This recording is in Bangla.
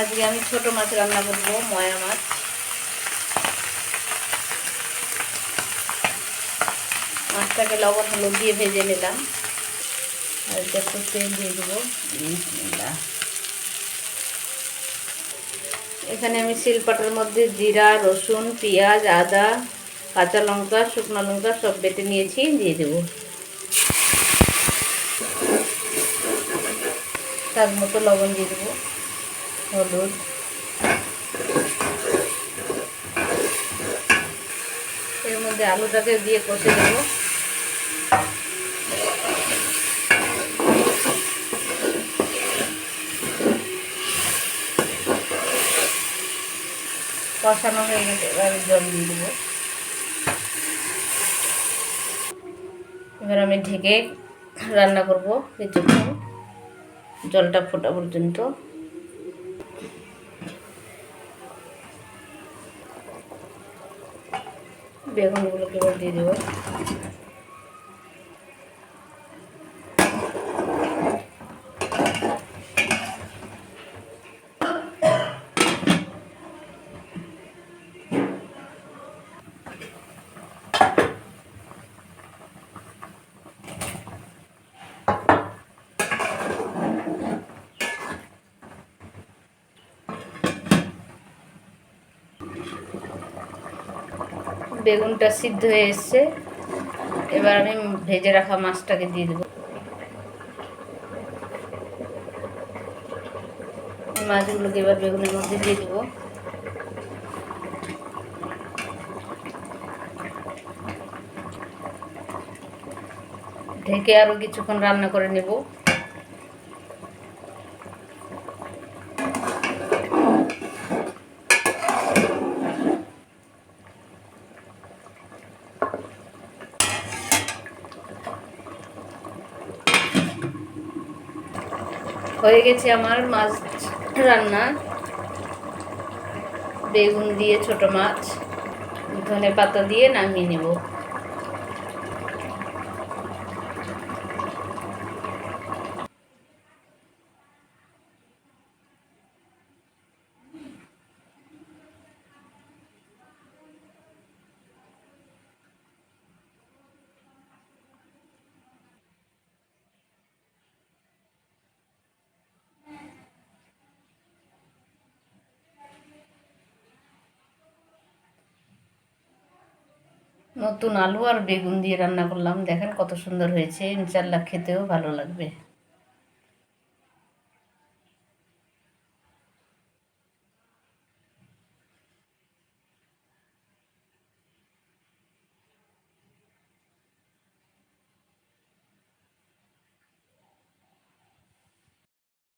আজকে আমি ছোট মাছ রান্না করব, ময়া মাছ। মাছটাকে লবণ, হলুদ দিয়ে ভেজে নিলাম। আর একটু তেল দিয়ে দেবো। এখানে আমি শিলপাটার মধ্যে জিরা, রসুন, পেঁয়াজ, আদা, কাঁচা লঙ্কা, শুকনো লঙ্কা সব বেটে নিয়েছি, দিয়ে দেবো। তার মতো লবণ দিয়ে দেবো। হলুদ। এর মধ্যে আলুটাকে দিয়ে কষে দেবো কষানো হয়ে গেছে, এবারে জল দিয়ে দেবো। এবার আমি ঢেকে রান্না করব কিছুক্ষণ। জলটা ফোটা পর্যন্ত। বেগুনগুলোকে এবার দিয়ে দেবো। বেগুনটা সিদ্ধ হয়ে এসছে। এবার আমি ভেজে রাখা মাছটাকে দিয়ে দেবো। মাছগুলোকে এবার বেগুনের মধ্যে দিয়ে দেবো। ঢেকে আরও কিছুক্ষণ রান্না করে নেব। হয়ে গেছে আমার মাছ রান্না। বেগুন দিয়ে ছোট মাছ ধনে পাতা দিয়ে নামিয়ে নেব। নতুন আলু আর বেগুন দিয়ে রান্না করলাম। দেখেন কত সুন্দর হয়েছে। ইনশাল্লাহ খেতেও ভালো লাগবে।